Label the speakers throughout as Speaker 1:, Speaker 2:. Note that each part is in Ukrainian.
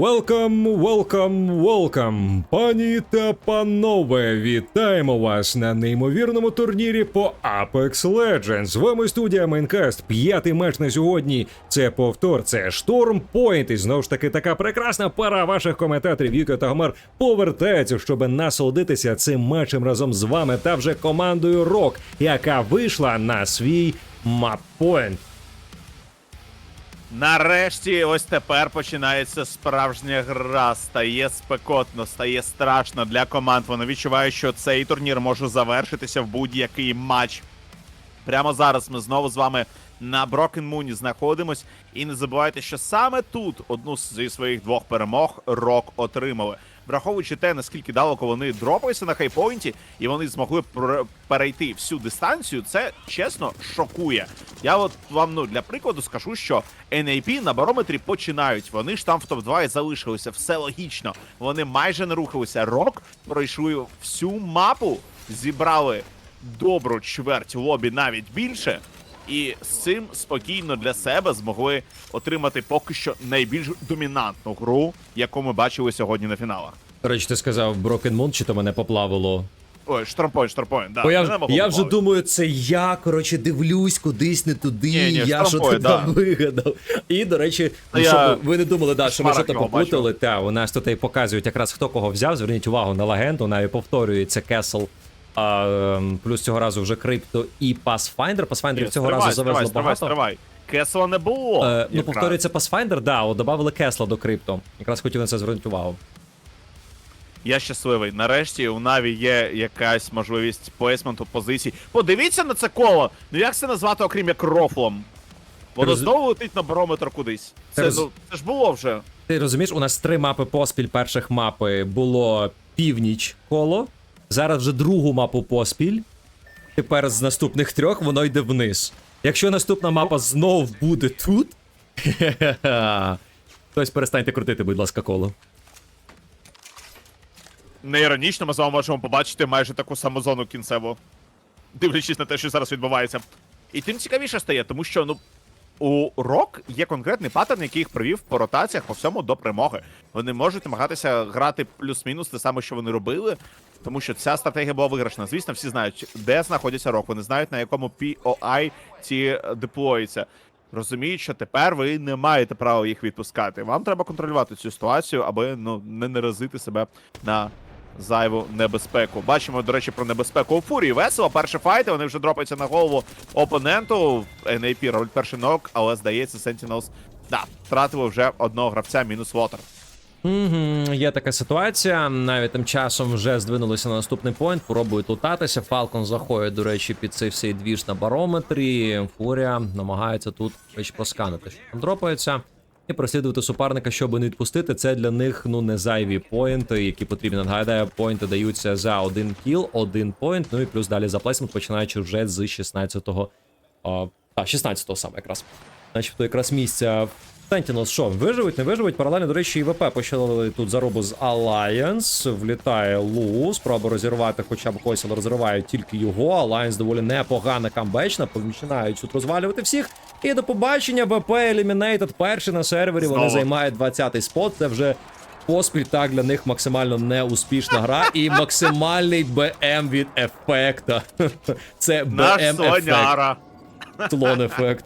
Speaker 1: Welcome, welcome, welcome, пані та панове, вітаємо вас на неймовірному турнірі по Apex Legends. З вами студія Майнкаст. П'ятий матч на сьогодні. Це повтор, це Storm Point. І знову ж таки така прекрасна пара ваших коментаторів Віка та Гомер повертаються, щоб насолодитися цим матчем разом з вами та вже командою Рок, яка вийшла на свій маппоінт.
Speaker 2: Нарешті, ось тепер починається справжня гра. Стає спекотно, стає страшно для команд. Вони відчувають, що цей турнір може завершитися в будь-який матч. Прямо зараз ми знову з вами на Broken Moon знаходимось. І не забувайте, що саме тут одну зі своїх двох перемог Рок отримали. Враховуючи те, наскільки далеко вони дропаються на хайпоінті, і вони змогли перейти всю дистанцію, це чесно шокує. Я от вам ну для прикладу скажу, що NAP на барометрі починають. Вони ж там в топ-2 і залишилися. Все логічно. Вони майже не рухалися. Рок пройшли всю мапу, зібрали добру чверть лобі навіть більше. І з цим спокійно для себе змогли отримати поки що найбільш домінантну гру, яку ми бачили сьогодні на фіналах.
Speaker 1: До речі, ти сказав Broken Moon, чи то мене поплавило?
Speaker 2: Ой, штормпойнт, штормпойнт, да.
Speaker 1: Бо я, я вже думаю, це я, коротше, дивлюсь кудись не туди,
Speaker 2: Ні, ні,
Speaker 1: я що тут
Speaker 2: да.
Speaker 1: там вигадав. І, до речі, ну,
Speaker 2: Я
Speaker 1: щоб ви не думали, да, що ми
Speaker 2: шмарок
Speaker 1: що то
Speaker 2: його
Speaker 1: попутали, та, у нас тут і показують якраз хто кого взяв, зверніть увагу на легенду, навіть повторюється Castle, а, ем, плюс цього разу вже Крипто і Pathfinder. Pathfinder цього
Speaker 2: стривай,
Speaker 1: разу
Speaker 2: стривай,
Speaker 1: завезли
Speaker 2: стривай,
Speaker 1: багато.
Speaker 2: стривай. Кесла не було.
Speaker 1: Е, ну,
Speaker 2: якраз.
Speaker 1: повторюється Pathfinder, да, от додали Кесла до Крипто. Якраз хотів на це звернути увагу.
Speaker 2: Я щасливий. Нарешті у Наві є якась можливість плейсменту позицій. Подивіться на це коло. Ну як це назвати, окрім як рофлом? Воно
Speaker 1: Роз-
Speaker 2: знову летить на барометр кудись. Це,
Speaker 1: Роз-
Speaker 2: це ж було вже.
Speaker 1: Ти розумієш, у нас три мапи поспіль перших мапи було північ коло. Зараз вже другу мапу поспіль. Тепер з наступних трьох воно йде вниз. Якщо наступна мапа знов буде тут. Хтось перестаньте крутити, будь ласка, коло.
Speaker 2: Не іронічно, ми з вами можемо побачити майже таку саму зону кінцеву. Дивлячись на те, що зараз відбувається. І тим цікавіше стає, тому що ну. У Рок є конкретний паттерн, який їх привів по ротаціях по всьому до перемоги. Вони можуть намагатися грати плюс-мінус те саме, що вони робили, тому що ця стратегія була виграшна. Звісно, всі знають, де знаходиться Рок. Вони знають, на якому POI ці деплоїться. Розуміють, що тепер ви не маєте права їх відпускати. Вам треба контролювати цю ситуацію, аби ну не наразити себе на зайву небезпеку. Бачимо, до речі, про небезпеку у фурії. Весело. Перші файти, вони вже дропаються на голову опоненту. NAP роль перший нок, але здається, Sentinels, да, втратили вже одного гравця, мінус Вотер.
Speaker 1: Угу, є така ситуація. Навіть тим часом вже здвинулися на наступний поінт, пробують лутатися. Фалкон заходить, до речі, під цей всей двіж на барометрі. Фурія намагається тут речі, просканити, що там дропається. І прослідувати суперника, щоб не відпустити. Це для них ну не зайві поінти, які потрібні. Нагадаю, поінти даються за один кіл, один поінт. Ну і плюс далі за плейсмент, починаючи вже з 16-го. А, та, 16-го саме якраз. Начебто якраз місця Sentinels що, виживуть, не виживуть. Паралельно, до речі, і ВП почали тут заробу з Alliance. Влітає Лу, спроба розірвати хоча б когось, але розривають тільки його. Alliance доволі непогана камбечна, починають тут розвалювати всіх. І до побачення, ВП Eliminated перший на сервері. Вони займають 20-й спот. Це вже поспіль так для них максимально неуспішна гра і максимальний БМ від ефекта. Це
Speaker 2: Наш
Speaker 1: БМ ефект. Слон ефект.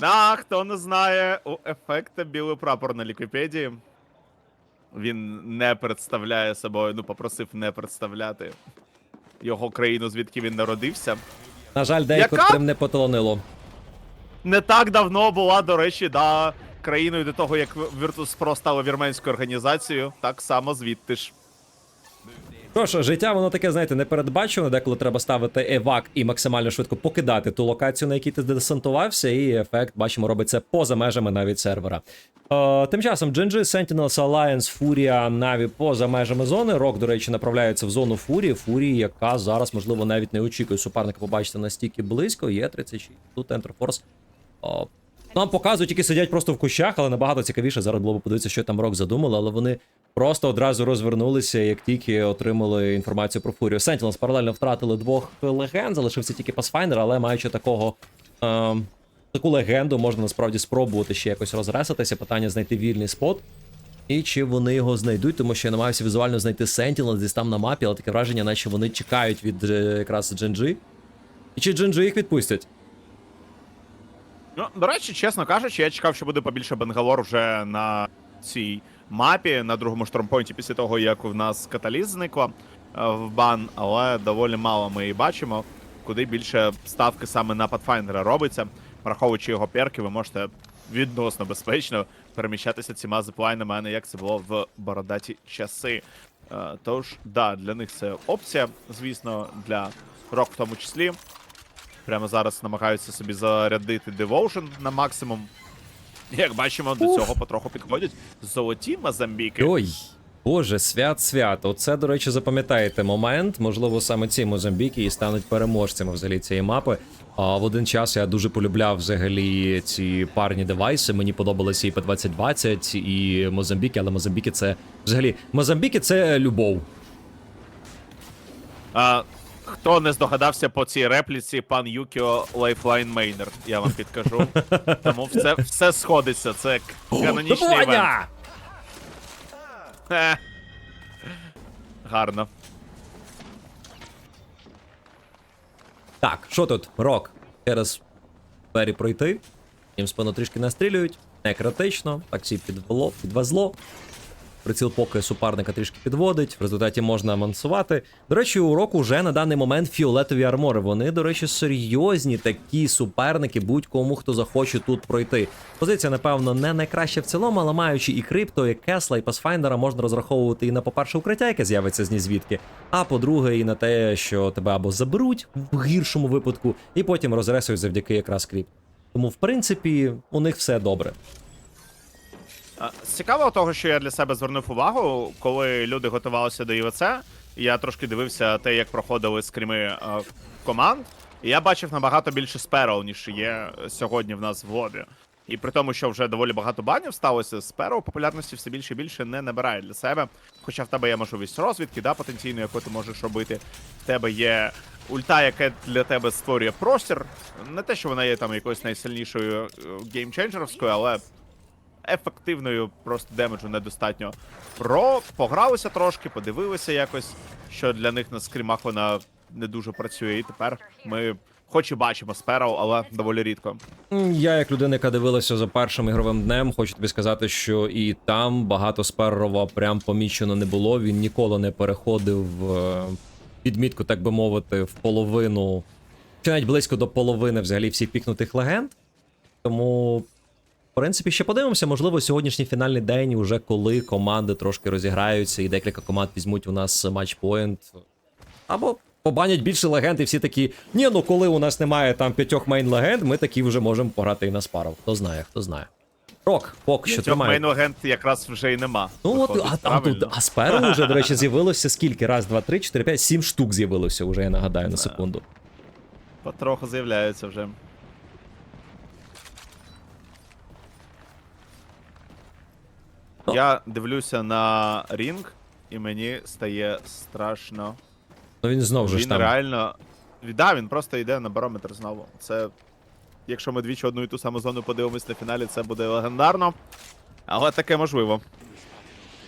Speaker 2: А хто не знає, у ефекта білий прапор на Ліквіпедії. Він не представляє собою, ну попросив не представляти його країну, звідки він народився.
Speaker 1: На жаль, деякотрим не поталонило.
Speaker 2: Не так давно була, до речі, да, країною до того, як Virtus.pro стала вірменською організацією, так само звідти ж.
Speaker 1: Що життя воно таке, знаєте, непередбачуване, деколи треба ставити евак і максимально швидко покидати ту локацію, на якій ти десантувався, і ефект, бачимо, робиться поза межами навіть сервера. Е, тим часом GNG, Sentinels, Alliance, Фурія, Наві поза межами зони. Рок, до речі, направляється в зону Фурії. Фурії, яка зараз, можливо, навіть не очікує суперника побачити настільки близько. Є 36. Тут Enter Force. О, нам показують, які сидять просто в кущах, але набагато цікавіше зараз було б подивитися, що там рок задумали, але вони просто одразу розвернулися, як тільки отримали інформацію про Фурію. Sentinels паралельно втратили двох легенд, залишився тільки Pathfinder, але маючи такого ем, таку легенду можна насправді спробувати ще якось розресатися. Питання знайти вільний спот. І чи вони його знайдуть, тому що я намагаюся візуально знайти Sentinel десь там на мапі, але таке враження, наче вони чекають від е, якраз Дженджі. І чи Дженджі їх відпустять?
Speaker 2: Ну, до речі, чесно кажучи, я чекав, що буде побільше Бенгалор вже на цій мапі, на другому штормпойнті, після того, як в нас каталіз зникла е, в бан, але доволі мало ми її бачимо, куди більше ставки саме на Pathfinder робиться. Враховуючи його перки, ви можете відносно безпечно переміщатися цими зиплайнами, а не як це було в бородаті часи. Е, Тож, да, для них це опція, звісно, для рок в тому числі. Прямо зараз намагаються собі зарядити Devotion на максимум. Як бачимо, до цього потроху підходять золоті Мозамбіки.
Speaker 1: Ой, боже, свят свят. Оце, до речі, запам'ятаєте момент. Можливо, саме ці Мозамбіки і стануть переможцями взагалі цієї мапи. А в один час я дуже полюбляв взагалі ці парні девайси. Мені подобалися і P2020, і Мозамбіки, але Мозамбіки це взагалі Мозамбіки це любов.
Speaker 2: А, хто не здогадався по цій репліці, пан Юкіо Лайфлайн Мейнер, я вам підкажу. Тому все, все сходиться. Це канонічний івент.
Speaker 1: Ваня!
Speaker 2: Гарно.
Speaker 1: Так, що тут? Рок. Через двері пройти. Їм спину трішки настрілюють. Не критично. Так підвело, підвезло. Приціл поки суперника трішки підводить. В результаті можна мансувати. До речі, у року вже на даний момент фіолетові армори. Вони, до речі, серйозні такі суперники будь-кому, хто захоче тут пройти. Позиція, напевно, не найкраща в цілому, але маючи і крипто, і Кесла, і Пасфайндера, можна розраховувати і на, по-перше, укриття, яке з'явиться з нізвідки, а по-друге, і на те, що тебе або заберуть в гіршому випадку, і потім розресують завдяки якраз кріп. Тому, в принципі, у них все добре.
Speaker 2: Цікавого того, що я для себе звернув увагу, коли люди готувалися до ІВЦ, я трошки дивився те, як проходили скріми е, команд, і я бачив набагато більше сперл, ніж є сьогодні в нас в лобі. І при тому, що вже доволі багато банів сталося, сперл популярності все більше і більше не набирає для себе. Хоча в тебе є можливість розвідки, да, потенційно, яку ти можеш робити. В тебе є ульта, яка для тебе створює простір. Не те, що вона є там якоюсь найсильнішою е, геймченджерською, але ефективною просто демеджу недостатньо. Про погралися трошки, подивилися якось, що для них на скрімах вона не дуже працює. І тепер ми хоч і бачимо сперл, але доволі рідко.
Speaker 1: Я, як людина, яка дивилася за першим ігровим днем, хочу тобі сказати, що і там багато сперрова прям помічено не було. Він ніколи не переходив е, підмітку, так би мовити, в половину, чи навіть близько до половини взагалі всіх пікнутих легенд. Тому, в принципі, ще подивимося. Можливо, сьогоднішній фінальний день, уже коли команди трошки розіграються, і декілька команд візьмуть у нас матчпоінт. Або побанять більше легенд, і всі такі. Ні, ну коли у нас немає там п'ятьох мейн легенд, ми такі вже можемо пограти і на спаров. Хто знає, хто знає. Рок, поки що тримає.
Speaker 2: мейн-агент якраз вже й нема.
Speaker 1: Ну от, а тут, а спереду вже, до речі, з'явилося скільки? Раз, два, три, чотири, п'ять, сім штук з'явилося вже, я нагадаю, на секунду.
Speaker 2: Потроху з'являється вже. Я дивлюся на рінг, і мені стає страшно.
Speaker 1: Ну він знову ж
Speaker 2: Він
Speaker 1: там.
Speaker 2: реально. Да, він просто йде на барометр знову. Це. Якщо ми двічі одну і ту саму зону подивимось на фіналі, це буде легендарно. Але таке можливо.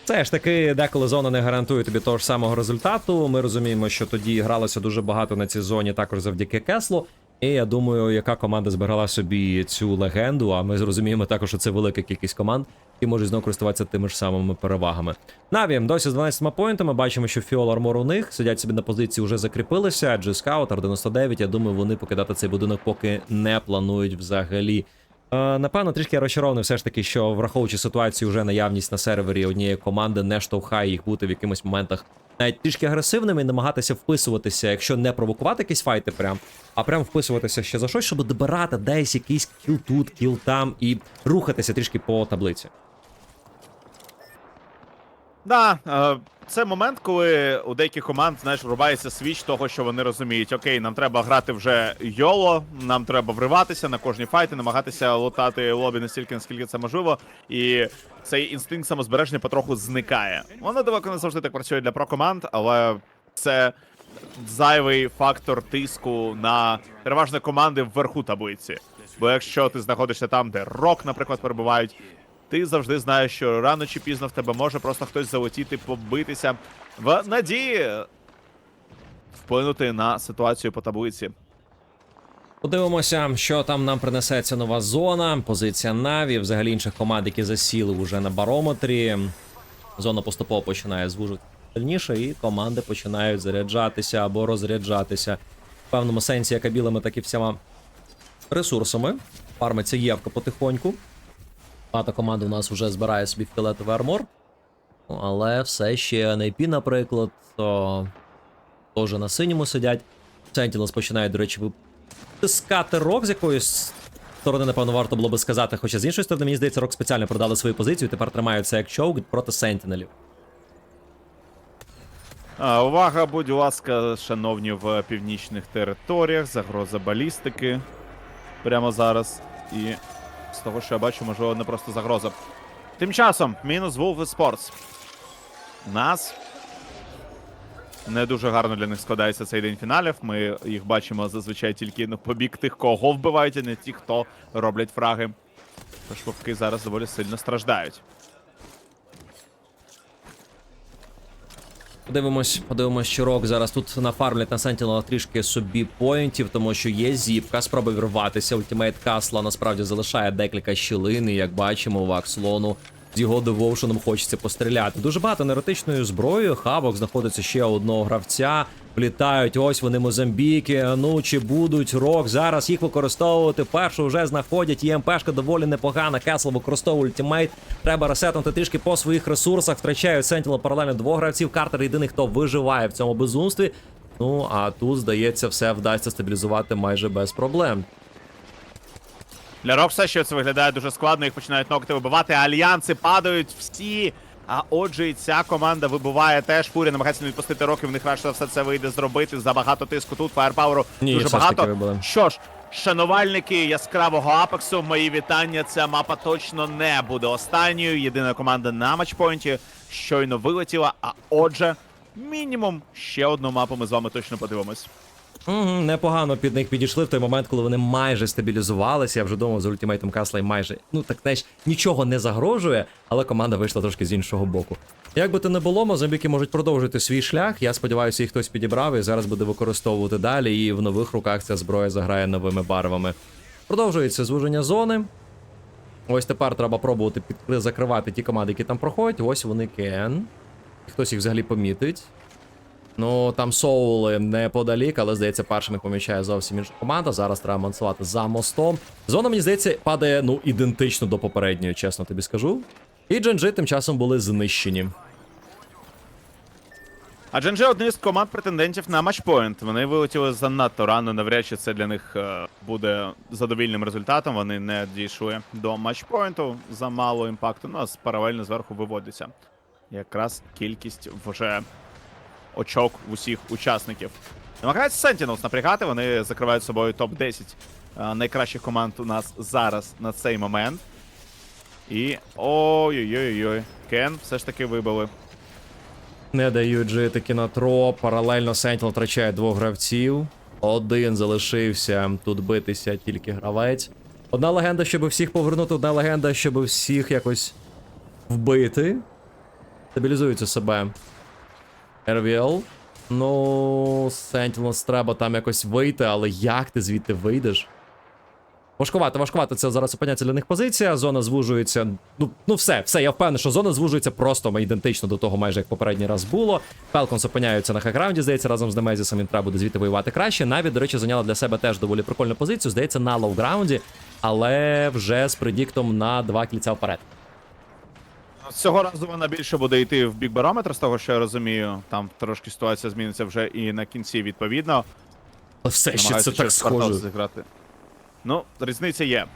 Speaker 1: Це ж таки, деколи зона не гарантує тобі того ж самого результату. Ми розуміємо, що тоді гралося дуже багато на цій зоні, також завдяки Кеслу. І я думаю, яка команда збирала собі цю легенду, а ми зрозуміємо також, що це велика кількість команд, які можуть знову користуватися тими ж самими перевагами. Наві, досі з 12 поінтами. Бачимо, що Фіол Армор у них сидять собі на позиції, вже закріпилися. G Scout, R99, я думаю, вони покидати цей будинок поки не планують взагалі. Е, Напевно, трішки я розчарований все ж таки, що враховуючи ситуацію, вже наявність на сервері однієї команди не штовхає їх бути в якимось моментах навіть трішки агресивними і намагатися вписуватися, якщо не провокувати якісь файти, прям, а прям вписуватися ще за щось, щоб добирати десь якийсь кіл тут, кіл там і рухатися трішки по таблиці.
Speaker 2: Да, е, це момент, коли у деяких команд, знаєш, врубається свіч того, що вони розуміють, окей, нам треба грати вже йоло, нам треба вриватися на кожні файти, намагатися лутати лобі настільки, наскільки це можливо. І цей інстинкт самозбереження потроху зникає. Воно далеко не завжди так працює для прокоманд, але це зайвий фактор тиску на переважно команди вверху таблиці. Бо якщо ти знаходишся там, де рок, наприклад, перебувають, ти завжди знаєш, що рано чи пізно в тебе може просто хтось залетіти, побитися в надії вплинути на ситуацію по таблиці.
Speaker 1: Подивимося, що там нам принесе ця нова зона. Позиція Наві, взагалі інших команд, які засіли вже на барометрі. Зона поступово починає звужити сильніше, і команди починають заряджатися або розряджатися. В певному сенсі, як і білими, так і всіма ресурсами. Фармиться Євка потихоньку. Багато команд у нас вже збирає собі фіолетовий армор. Ну, але все ще NAP, наприклад, то теж на синьому сидять. Sentinels починають, до речі, витискати рок з якоїсь сторони, напевно, варто було би сказати. Хоча з іншої сторони, мені здається, рок спеціально продали свою позицію, тепер тримають це як чоук проти сентінелів.
Speaker 2: Увага, будь ласка, шановні в північних територіях, загроза балістики прямо зараз. І з того, що я бачу, можливо, не просто загроза. Тим часом, мінус Wolf Sports. У нас не дуже гарно для них складається цей день фіналів. Ми їх бачимо зазвичай тільки ну, по бік тих, кого вбивають, а не ті, хто роблять фраги. Тож вовки зараз доволі сильно страждають.
Speaker 1: Подивимось, подивимось, що рок зараз тут нафармлять на Sentinel трішки собі поінтів, тому що є зіпка, спроба вірватися. Ультимейт Касла насправді залишає декілька щілин, і як бачимо, у Акслону з його девоушеном хочеться постріляти. Дуже багато неротичною зброєю. Хавок знаходиться ще одного гравця. Влітають, ось вони Мозамбіки. Ну чи будуть рок зараз їх використовувати? Першу вже знаходять. І МПшка доволі непогана. Кесл використовує ультимейт. Треба ресетнути трішки по своїх ресурсах. Втрачають Сентіла паралельно двох гравців. Картер єдиний, хто виживає в цьому безумстві. Ну а тут, здається, все вдасться стабілізувати майже без проблем.
Speaker 2: Для Рокса ще це виглядає дуже складно, їх починають ногти вибивати, альянси падають всі. А отже, і ця команда вибиває теж. Фурі намагається не відпустити роки. В них краще все це вийде зробити. Забагато тиску тут. Фаєрпаверу
Speaker 1: Ні,
Speaker 2: дуже багато. Що ж, шанувальники яскравого апексу, мої вітання. Ця мапа точно не буде останньою. Єдина команда на матчпойнті щойно вилетіла. А отже, мінімум ще одну мапу ми з вами точно подивимось.
Speaker 1: Угу, непогано під них підійшли в той момент, коли вони майже стабілізувалися. Я вже думав, з ультимейтом Касла і майже ну так знаєш, нічого не загрожує, але команда вийшла трошки з іншого боку. Як би то не було, Мозамбіки можуть продовжити свій шлях. Я сподіваюся, їх хтось підібрав і зараз буде використовувати далі. І в нових руках ця зброя заграє новими барвами. Продовжується звуження зони. Ось тепер треба пробувати під... закривати ті команди, які там проходять. Ось вони кен. Хтось їх взагалі помітить. Ну, там соули неподалік, але здається, першим їх помічає зовсім інша команда. Зараз треба мансувати за мостом. Зона, мені здається, падає ну ідентично до попередньої, чесно тобі скажу. І Дженджи тим часом були знищені.
Speaker 2: А Дженджи одні з команд претендентів на матчпоінт. Вони вилетіли занадто рано. Навряд чи це для них е, буде задовільним результатом. Вони не дійшли до матчпоінту за мало імпакту. Ну а паралельно зверху виводиться якраз кількість вже очок усіх учасників. Намагаються Sentinels напрягати. Вони закривають собою топ-10 е, найкращих команд у нас зараз на цей момент. І ой-ой-ой-ой. Кен все ж таки вибили.
Speaker 1: Не дають жити троп. Паралельно Сентіл втрачає двох гравців. Один залишився тут битися тільки гравець. Одна легенда, щоб всіх повернути, одна легенда, щоб всіх якось вбити. Стабілізується себе. RVL. Ну, Сентінелс треба там якось вийти, але як ти звідти вийдеш? Важкувато, важкувато це зараз опиняється для них позиція. Зона звужується. Ну, ну все, все, я впевнений, що зона звужується просто ідентично до того, майже як попередній раз було. Falcons опиняються на хаграунді, здається, разом з Немезісом їм треба буде звідти воювати краще. Навіть, до речі, зайняла для себе теж доволі прикольну позицію. Здається, на лоуграунді, але вже з предіктом на два кільця вперед.
Speaker 2: Цього разу вона більше буде йти в бік барометр, з того, що я розумію. Там трошки ситуація зміниться вже і на кінці, відповідно.
Speaker 1: Але все ще це так схоже.
Speaker 2: зіграти. Ну, різниця є.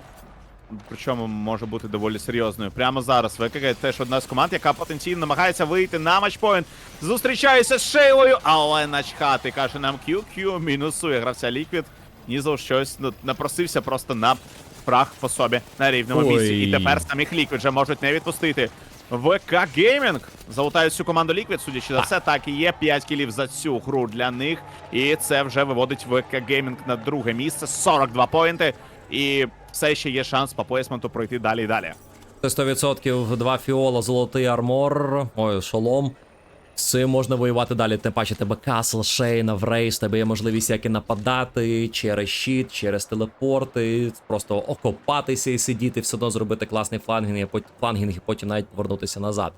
Speaker 2: Причому може бути доволі серйозною. Прямо зараз ВКГ теж одна з команд, яка потенційно намагається вийти на матчпоінт. Зустрічається з Шейлою, але начхати, каже нам QQ, мінусує гравця Ліквід. Нізов щось ну, напросився просто на прах по собі на рівному
Speaker 1: Ой.
Speaker 2: місці. І тепер самих Ліквід вже можуть не відпустити. ВК Геймінг залутають всю команду Liquid, судячи за все, так і є. 5 кілів за цю гру для них. І це вже виводить ВК Геймінг на друге місце. 42 поінти. І все ще є шанс по поясменту пройти далі і далі.
Speaker 1: Це 100% два фіола, золотий армор, ой, шолом. З цим можна воювати далі. Тим паче тебе Касл, Шейна, Врейс, тебе є можливість як і нападати через щит, через телепорти, просто окопатися і сидіти, все одно зробити класний флангінг, флангінг і потім навіть повернутися назад.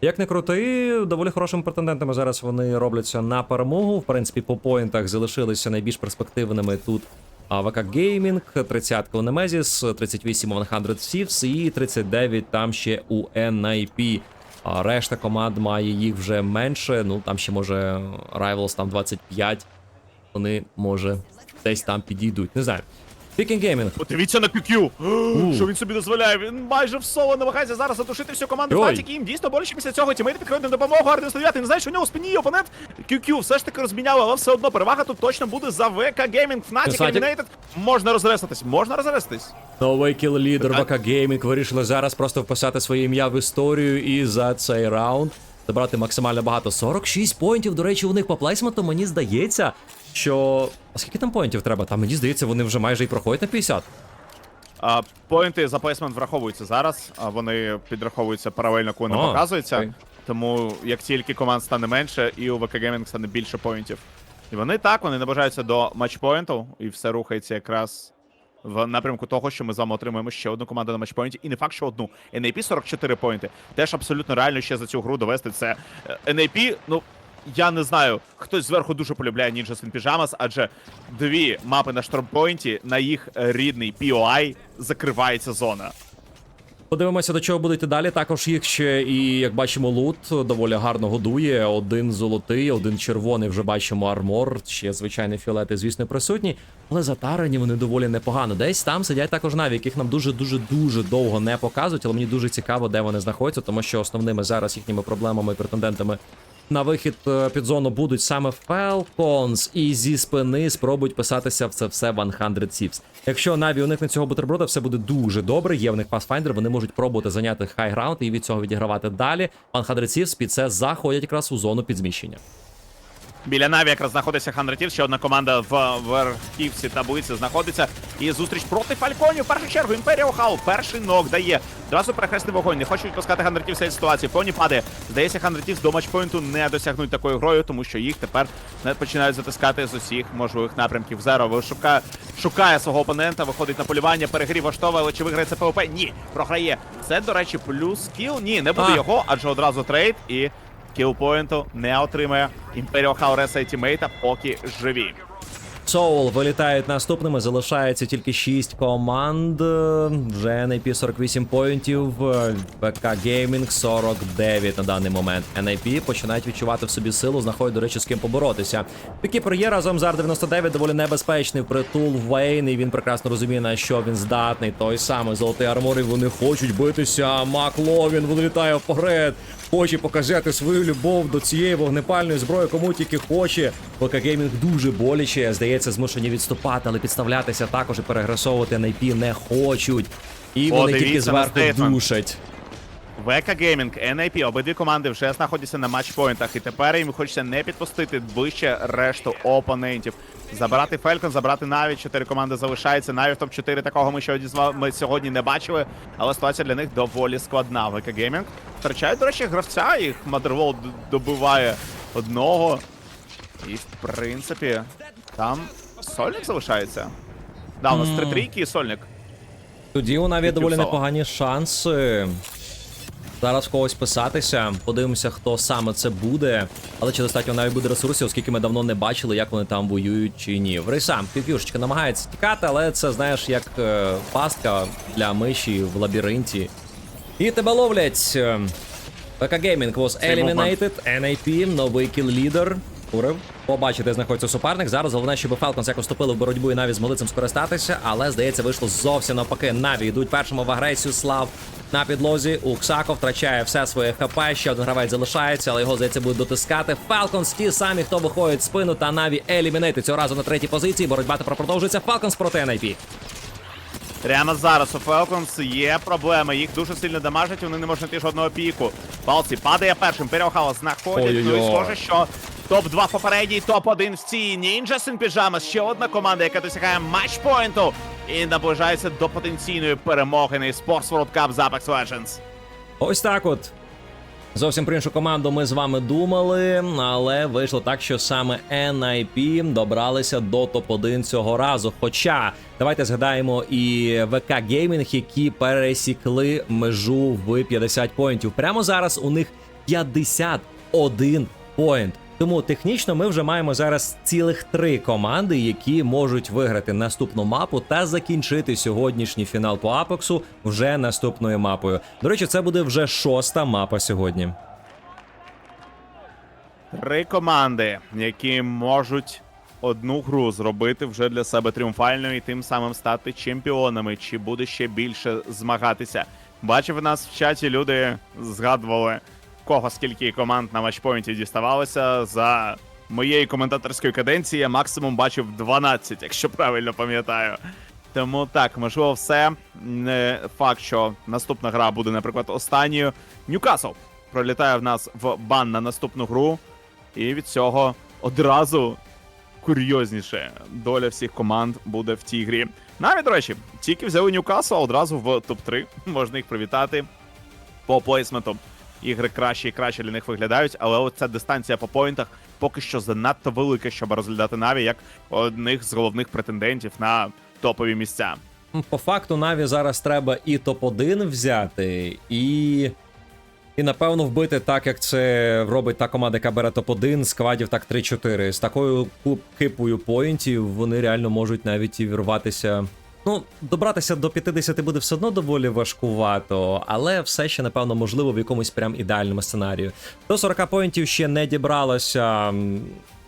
Speaker 1: Як не крути, доволі хорошими претендентами зараз вони робляться на перемогу. В принципі, по поінтах залишилися найбільш перспективними тут АВК Gaming, 30 у Nemesis, 38 у 100 Thieves і 39 там ще у NIP. А решта команд має їх вже менше. Ну там ще може Rivals там 25. Вони може десь там підійдуть. Не знаю. Picking Gaming.
Speaker 2: Подивіться на QQ. Що він собі дозволяє? Він майже в соло намагається зараз задушити всю команду. Фнатік. Їм дійсно боляче після цього. Тімейти підходять на допомогу. Арден стоять. Не знаєш, у нього в спині є опонент. QQ все ж таки розміняли, але все одно перевага тут точно буде за ВК Gaming. Фнатік. Eliminated. Можна розрестатись. Можна розрестатись.
Speaker 1: Новий кіл-лідер. ВК Gaming вирішили зараз просто вписати своє ім'я в історію і за цей раунд забрати максимально багато. 46 поінтів, до речі, у них по плейсменту, мені здається, що. А скільки там поінтів треба? Там мені здається, вони вже майже і проходять на 50.
Speaker 2: А, поінти за плейсмент враховуються зараз. А вони підраховуються паралельно, коли не
Speaker 1: А,
Speaker 2: показується.
Speaker 1: окей.
Speaker 2: Тому як тільки команд стане менше, і у ВК Gaming стане більше поінтів. І вони так, вони наближаються до матчпоінту, і все рухається якраз в напрямку того, що ми з вами отримаємо ще одну команду на матчпойнті. І не факт, що одну. NAP 44 поінти. Теж абсолютно реально ще за цю гру довести це. Е, NAP, ну. Я не знаю, хтось зверху дуже полюбляє Ninja Sin Pyjamas, адже дві мапи на штормпойнті на їх е, рідний POI закривається зона.
Speaker 1: Подивимося, до чого буде і далі. Також їх ще і, як бачимо, лут доволі гарно годує. Один золотий, один червоний. Вже бачимо армор. Ще звичайні фіолети, звісно, присутні. Але затарені вони доволі непогано. Десь там сидять також наві, яких нам дуже дуже дуже довго не показують. Але мені дуже цікаво, де вони знаходяться, тому що основними зараз їхніми проблемами і претендентами. На вихід е, під зону будуть саме Falcons, і зі спини спробують писатися в це все 100 Thieves. Якщо Наві уникне цього бутерброда, все буде дуже добре. Є в них Pathfinder, вони можуть пробувати зайняти хай-граунд і від цього відігравати далі. 100 Thieves під це заходять якраз у зону підзміщення.
Speaker 2: Біля Наві якраз знаходиться Хандритів, ще одна команда в верхівці таблиці знаходиться. І зустріч проти Фальконів. В першу чергу Імперіал Хау. Перший нок дає. Одразу перехресний вогонь. Не хочуть відпускати Хандритів з цієї ситуації. Поні падає. Здається, Хандритів до матчпоінту не досягнуть такою грою, тому що їх тепер не починають затискати з усіх можливих напрямків. Зеро вишукає, шукає свого опонента, виходить на полювання, перегрів влаштовує, але чи виграє це ПВП? Ні, програє. Це, до речі, плюс кіл. Ні, не буде
Speaker 1: А.
Speaker 2: його, адже одразу трейд і кілпоінту не отримає Імперіал Хауреса і тімейта, поки живі.
Speaker 1: Соул вилітають наступними, залишається тільки 6 команд. Вже NIP 48 поінтів, БК Gaming 49 на даний момент. NIP починають відчувати в собі силу, знаходять, до речі, з ким поборотися. Пікіпер є разом з Ар-99 доволі небезпечний притул Вейн, і він прекрасно розуміє, на що він здатний. Той самий золотий армор, і вони хочуть битися. Макловін вилітає вперед. Хоче показати свою любов до цієї вогнепальної зброї, кому тільки хоче. ПК Геймінг дуже боляче, здається, змушені відступати, але підставлятися також і перегресовувати NIP не хочуть. І вони
Speaker 2: Подивіться
Speaker 1: тільки зверху душать.
Speaker 2: ВК Геймінг, NIP, обидві команди вже знаходяться на матчпоінтах, і тепер їм хочеться не підпустити ближче решту опонентів. Забрати Фелькон, забрати Наві, чотири команди залишається. Наві в топ-4 такого ми сьогодні, ми сьогодні не бачили, але ситуація для них доволі складна. ВК Геймінг втрачають, до речі, гравця, їх Мадервол добиває одного. І в принципі, там сольник залишається. Да, у нас три трійки і сольник.
Speaker 1: Тоді у Наві доволі непогані шанси. Зараз в когось писатися. Подивимося, хто саме це буде. Але чи достатньо навіть буде ресурсів, оскільки ми давно не бачили, як вони там воюють чи ні. Врейсам, півпюшечка намагається тікати, але це знаєш як е, пастка для миші в лабіринті. І тебе ловлять. Е, ПК Gaming was eliminated. NIP, новий кіл-лідер. Курив. Побачите, де знаходиться суперник. Зараз головне, щоб Falcons якось вступили в боротьбу і навіть змогли цим скористатися. Але здається, вийшло зовсім навпаки. Наві йдуть першому в агресію. Слав на підлозі. Уксако втрачає все своє хп. Ще один гравець залишається, але його здається будуть дотискати. Falcons ті самі, хто виходить в спину, та Наві елімінейти цього разу на третій позиції. Боротьба тепер продовжується. Falcons проти NIP.
Speaker 2: Прямо зараз у Falcons є проблеми. Їх дуже сильно дамажать, вони не можуть знайти жодного піку. Палці падає першим, Переохала знаходять. Ну і схоже, що топ-2 попередній, топ-1 в цій. Ninjas in Pyjamas, ще одна команда, яка досягає матчпойнту і наближається до потенційної перемоги на eSports World Cup з Apex Legends.
Speaker 1: Ось так от. Зовсім про іншу команду ми з вами думали, але вийшло так, що саме NIP добралися до топ-1 цього разу. Хоча давайте згадаємо і ВК Gaming, які пересікли межу в 50 поінтів. Прямо зараз у них 51 поінт. Тому технічно ми вже маємо зараз цілих три команди, які можуть виграти наступну мапу та закінчити сьогоднішній фінал по Апексу вже наступною мапою. До речі, це буде вже шоста мапа сьогодні.
Speaker 2: Три команди, які можуть одну гру зробити вже для себе тріумфальною і тим самим стати чемпіонами, чи буде ще більше змагатися. Бачив нас в чаті люди згадували, кого скільки команд на матчпойнті діставалося. За моєї коментаторської каденції я максимум бачив 12, якщо правильно пам'ятаю. Тому так, можливо, все. Не факт, що наступна гра буде, наприклад, останньою. Ньюкасл пролітає в нас в бан на наступну гру. І від цього одразу курйозніше доля всіх команд буде в тій грі. Навіть, до речі, тільки взяли Ньюкасл а одразу в топ-3. Можна їх привітати по плейсменту. Ігри краще і краще для них виглядають, але оця дистанція по поінтах поки що занадто велика, щоб розглядати Наві як одних з головних претендентів на топові місця.
Speaker 1: По факту Наві зараз треба і топ-1 взяти, і. І напевно вбити так, як це робить та команда, яка бере топ-1, складів так 3-4. З такою кипою поінтів вони реально можуть навіть і вірватися. Ну, добратися до 50 буде все одно доволі важкувато, але все ще, напевно, можливо в якомусь прям ідеальному сценарію. До 40 поінтів ще не дібралося.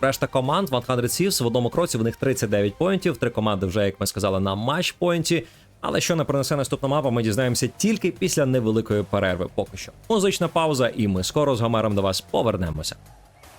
Speaker 1: Решта команд 100 Thieves в одному кроці в них 39 поінтів. Три команди вже, як ми сказали, на матч-поінті. Але що не принесе наступна мапа, ми дізнаємося тільки після невеликої перерви. Поки що. Музична пауза, і ми скоро з Гомером до вас повернемося.